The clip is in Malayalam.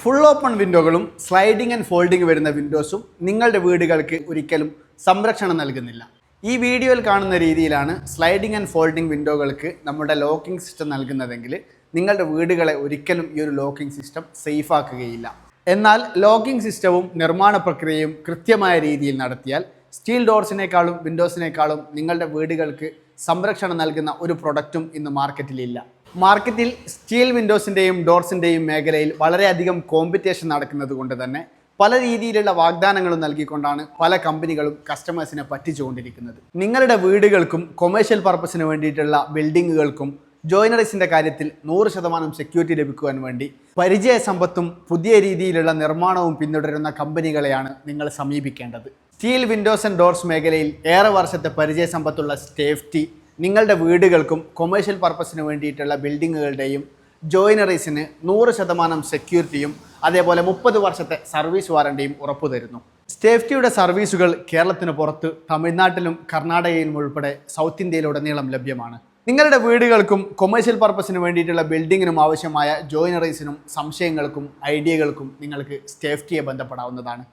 ഫുൾ ഓപ്പൺ വിൻഡോകളും സ്ലൈഡിംഗ് ആൻഡ് ഫോൾഡിംഗ് വരുന്ന വിൻഡോസും നിങ്ങളുടെ വീടുകൾക്ക് ഒരിക്കലും സംരക്ഷണം നൽകുന്നില്ല. ഈ വീഡിയോയിൽ കാണുന്ന രീതിയിലാണ് സ്ലൈഡിംഗ് ആൻഡ് ഫോൾഡിംഗ് വിൻഡോകൾക്ക് നമ്മുടെ ലോക്കിംഗ് സിസ്റ്റം നൽകുന്നതെങ്കിൽ നിങ്ങളുടെ വീടുകളെ ഒരിക്കലും ഈ ഒരു ലോക്കിംഗ് സിസ്റ്റം സേഫ് ആക്കുകയില്ല. എന്നാൽ ലോക്കിംഗ് സിസ്റ്റവും നിർമ്മാണ പ്രക്രിയയും കൃത്യമായ രീതിയിൽ നടത്തിയാൽ സ്റ്റീൽ ഡോർസിനേക്കാളും വിൻഡോസിനേക്കാളും നിങ്ങളുടെ വീടുകൾക്ക് സംരക്ഷണം നൽകുന്ന ഒരു പ്രൊഡക്റ്റും ഇന്ന് മാർക്കറ്റിലില്ല മാർക്കറ്റിൽ സ്റ്റീൽ വിൻഡോസിന്റെയും ഡോർസിന്റെയും മേഖലയിൽ വളരെയധികം കോമ്പറ്റീഷൻ നടക്കുന്നത് കൊണ്ട് തന്നെ പല രീതിയിലുള്ള വാഗ്ദാനങ്ങളും നൽകിക്കൊണ്ടാണ് പല കമ്പനികളും കസ്റ്റമേഴ്സിനെ പറ്റിച്ചുകൊണ്ടിരിക്കുന്നത്. നിങ്ങളുടെ വീടുകൾക്കും കൊമേഴ്ഷ്യൽ പർപ്പസിന് വേണ്ടിയിട്ടുള്ള ബിൽഡിങ്ങുകൾക്കും ജോയിനറീസിന്റെ കാര്യത്തിൽ നൂറ് ശതമാനം സെക്യൂരിറ്റി ലഭിക്കുവാൻ വേണ്ടി പരിചയ സമ്പത്തും പുതിയ രീതിയിലുള്ള നിർമ്മാണവും പിന്തുടരുന്ന കമ്പനികളെയാണ് നിങ്ങൾ സമീപിക്കേണ്ടത്. സ്റ്റീൽ വിൻഡോസ് ആൻഡ് ഡോർസ് മേഖലയിൽ ഏറെ വർഷത്തെ പരിചയ സമ്പത്തുള്ള സേഫ്റ്റി നിങ്ങളുടെ വീടുകൾക്കും കൊമേഴ്ഷ്യൽ പർപ്പസിന് വേണ്ടിയിട്ടുള്ള ബിൽഡിങ്ങുകളുടെയും ജോയിനറീസിന് നൂറ് ശതമാനം സെക്യൂരിറ്റിയും അതേപോലെ മുപ്പത് വർഷത്തെ സർവീസ് വാറണ്ടിയും ഉറപ്പു തരുന്നു സേഫ്റ്റിയുടെ സർവീസുകൾ കേരളത്തിന് പുറത്ത് തമിഴ്നാട്ടിലും കർണാടകയിലും ഉൾപ്പെടെ സൗത്ത് ഇന്ത്യയിലുടനീളം ലഭ്യമാണ്. നിങ്ങളുടെ വീടുകൾക്കും കൊമേഴ്ഷ്യൽ പർപ്പസിന് വേണ്ടിയിട്ടുള്ള ബിൽഡിങ്ങിനും ആവശ്യമായ ജോയിനറീസിനും സംശയങ്ങൾക്കും ഐഡിയകൾക്കും നിങ്ങൾക്ക് സേഫ്റ്റിയെ ബന്ധപ്പെടാവുന്നതാണ്.